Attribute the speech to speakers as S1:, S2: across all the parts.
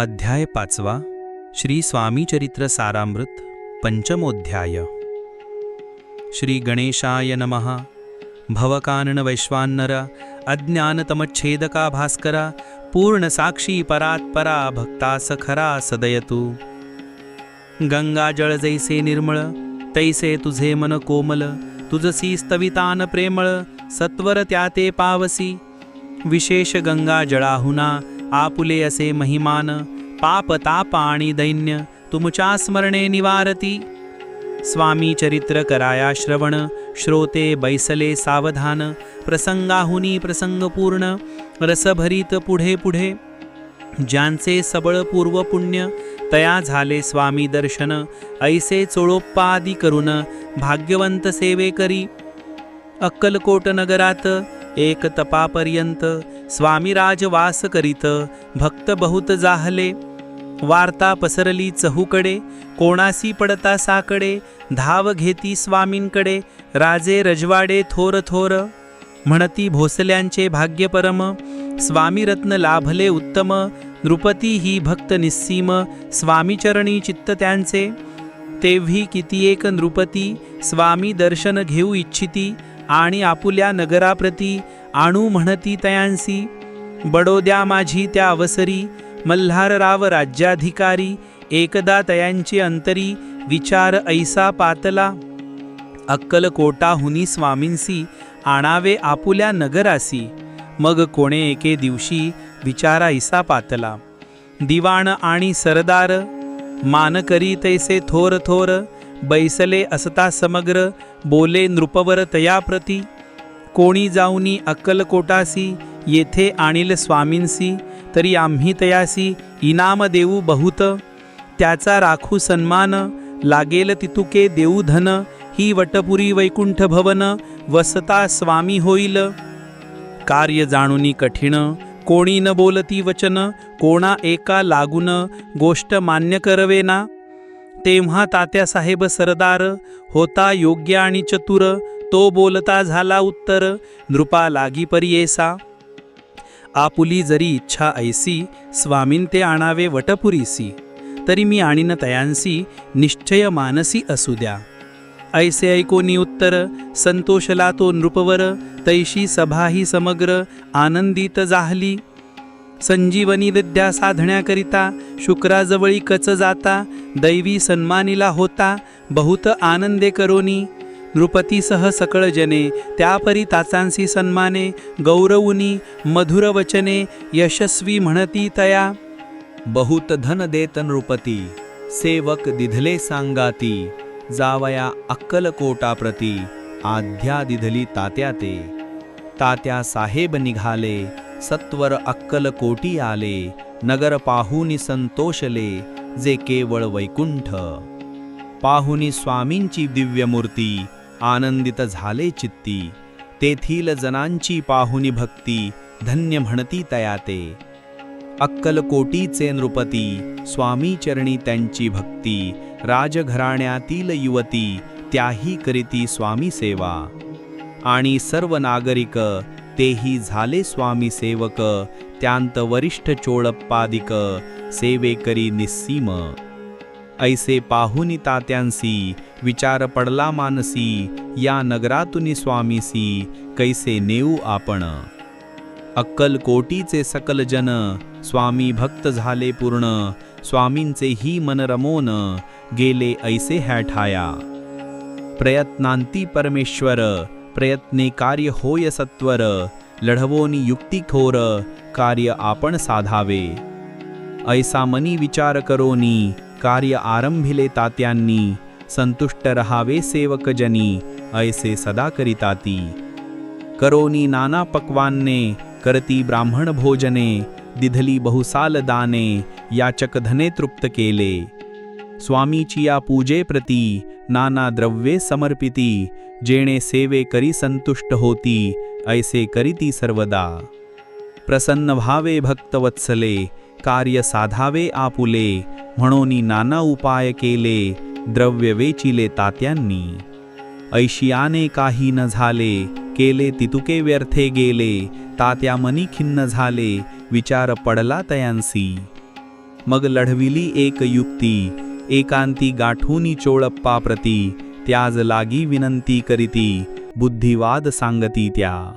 S1: अध्याय पाचवा श्री स्वामीचरित्र सारामृत पंचमोध्याय. श्री गणेशाय नमः. भवकानन वैश्वानर अज्ञानतमच्छेदका भास्करा पूर्णसाक्षी परात्परा भक्ता सखरा सदयतु. गंगाजळ जैसे निर्मळ तैसे तुझे मन कोमल तुझसी स्तवितान प्रेमळ सत्वर त्या ते पावसी. विशेष गंगा जळाहुना आपुले असे महिमान पाप ताप आणि दैन्य तुमच्या स्मरणे निवारती. स्वामी चरित्र कराया श्रवण श्रोते बैसले सावधान प्रसंगाहुनी प्रसंगपूर्ण रसभरीत पुढे पुढे. ज्यांचे सबळ पूर्व पुण्य तया झाले स्वामी दर्शन ऐसे चोळोप्पादी करून भाग्यवंत सेवे करी. अक्कलकोट नगरात एक तपापर्यंत स्वामीराज वास करीत भक्त बहुत जाहले. वार्ता पसरली चहूकडे कोणासी पडता साकडे धाव घेती स्वामींकडे राजे रजवाडे थोर थोर. म्हणती भोसल्यांचे भाग्यपरम स्वामीरत्न स्वामी रत्न लाभले उत्तम नृपती ही भक्त निस्सीम स्वामीचरणी चित्त त्यांचे. तेव्ही किती एक नृपती स्वामी दर्शन घेऊ इच्छिती आणि आपुल्या नगराप्रती आणू म्हणती तयांसी. बडोद्या माझी त्या अवसरी मल्हारराव राज्याधिकारी एकदा तयांची अंतरी विचार ऐसा पातला. अक्कलकोटाहुनी स्वामींसी आणावे आपुल्या नगरासी. मग कोणे एके दिवशी विचारा ऐसा पातला. दिवाण आणि सरदार मान करी तैसे थोर थोर बैसले असता समग्र बोले नृपवर तयाप्रती कोणी जाऊनी अक्कलकोटासी येथे आणील स्वामींसी तरी आम्ही तयासी इनाम देऊ बहुत. त्याचा राखू सन्मान लागेल तितुके देऊ धन ही वटपुरी वैकुंठ भवन वसता स्वामी होईल. कार्य जाणुनी कठीण कोणी न बोलती वचन कोणा एका लागून गोष्ट मान्य करवेना. तेव्हा तात्यासाहेब सरदार होता योग्य आणि चतुर तो बोलता झाला उत्तर नृपा लागी परियेसा. आपुली जरी इच्छा ऐसी स्वामीन ते आणावे वटपुरीसी. तरी मी आणीन तयांसी निश्चय मानसी असू द्या. ऐसे ऐकोनी उत्तर संतोषला तो नृपवर तैशी सभाही समग्र आनंदित जाहली. संजीवनी विद्या साधण्याकरिता शुक्राजवळी कच जाता दैवी सन्मानिला होता बहुत आनंदे करोनी. नृपतीसह सकळ जने त्यापरी ताचांसी सन्माने गौरवुनी मधुर वचने यशस्वी म्हणती तया. बहुत धन देत नृपती सेवक दिधले सांगाती जावया अक्कलकोटाप्रती आध्या दिधली तात्या ते तात्या साहेब निघाले सत्वर अक्कलकोटी आले नगर पाहुनी संतोषले जे केवळ वैकुंठ. पाहुनी स्वामींची दिव्यमूर्ती आनंदित झाले चित्ती. तेथील जनांची पाहुनी भक्ती धन्य म्हणती तयाते. अक्कलकोटीचे नृपती स्वामी चरणी त्यांची भक्ती राजघराण्यातील युवती त्याही करीती स्वामी सेवा. आणि सर्व नागरिक तेही झाले स्वामी सेवक. त्यांत वरिष्ठ चोळप्पादिक सेवेकरी निस्सीम. ऐसे पाहुनी तात्यांसी विचार पडला मानसी या नगरातुनी स्वामीसी कैसे नेऊ आपण. अक्कलकोटीचे सकल जन स्वामी भक्त झाले पूर्ण स्वामींचे ही मनरमोन गेले ऐसे ह्या ठाया. प्रयत्नांती परमेश्वर प्रयत्ने कार्य होय सत्वर लढवोनी युक्तिखोर कार्य आपण साधावे ऐसा मनी विचार करोनी कार्य आरंभिले तात्यांनी संतुष्ट रहावे सेवकजनी ऐसे सदा करिताती करोनी नाना पक्वान्ने करती ब्राह्मण भोजने दिधली बहुसाल दाने याचक धने तृप्त केले स्वामीची या पूजे प्रती नाना द्रव्ये समर्पिती जेणे सेवे करी संतुष्ट होती ऐसे करीती सर्वदा प्रसन्न व्हावे भक्तवत्सले कार्य साधावे आपुले म्हणून नाना उपाय केले द्रव्य वेचिले तात्यांनी ऐशियाने काही न झाले केले तितुके व्यर्थे गेले तात्या मनी खिन्न झाले विचार पडला तयांसी मग लढविली एक युक्ती एकांती गाठूनी चोळप्पा प्रती त्याज लागी विनंती करीती बुद्धिवाद सांगती त्या.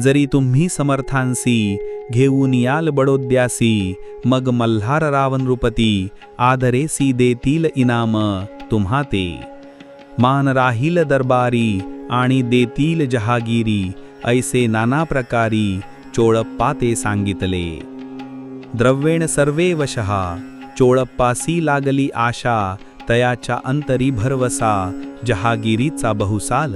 S1: जरी तुम्ही समर्थांसी घेऊन याल बडोद्यासी मग मल्हार रावण रूपती आदरेसी देतील इनाम तुम्हा ते. मान राहील दरबारी आणि देतील जहागिरी ऐसे नाना प्रकारी चोळप्पा ते सांगितले. द्रव्येण सर्वे वशहा चोळप्पासी लागली आशा तयाच्या अंतरी भरवसा जहागिरीचा बहुसाल.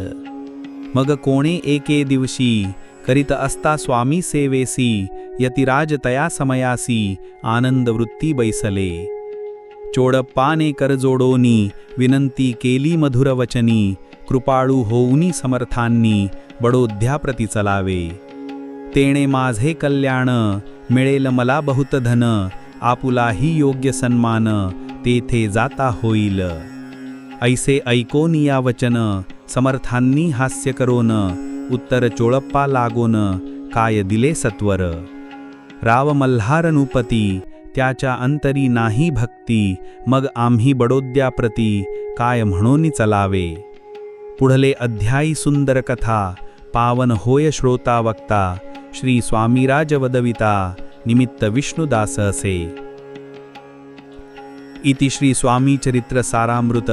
S1: मग कोणे एके दिवशी करीत असता स्वामी सेवेसी यतिराज तया समयासी आनंद वृत्ती बैसले. चोडप्पाने करजोडोनी विनंती केली मधुर वचनी कृपाळू होऊनी समर्थांनी बडोद्याप्रती चलावे. तेणे माझे कल्याण मिळेल मला बहुत धन आपुलाही योग्य सन्मान तेथे जाता होईल. ऐसे ऐकोन या वचन समर्थांनी हास्य करोन उत्तर चोळप्पा लागोन काय दिले सत्वर. राव मल्हार नुपती त्याच्या अंतरी नाही भक्ती मग आम्ही बडोद्याप्रती काय म्हणून चलावे. पुढले अध्यायी सुंदर कथा पावन होय श्रोता वक्ता श्री स्वामीराज वदविता निमित्त विष्णुदास असे. इति श्री स्वामी चरित्र सारामृत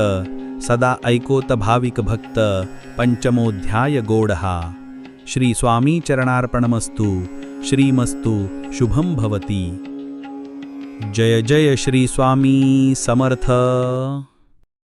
S1: सदा ऐकोत भाविक भक्त पंचमोध्याय गोडहा. श्री स्वामी चरणार्पणमस्तु श्रीमस्तु शुभम भवती. जय जय श्री स्वामी समर्थ.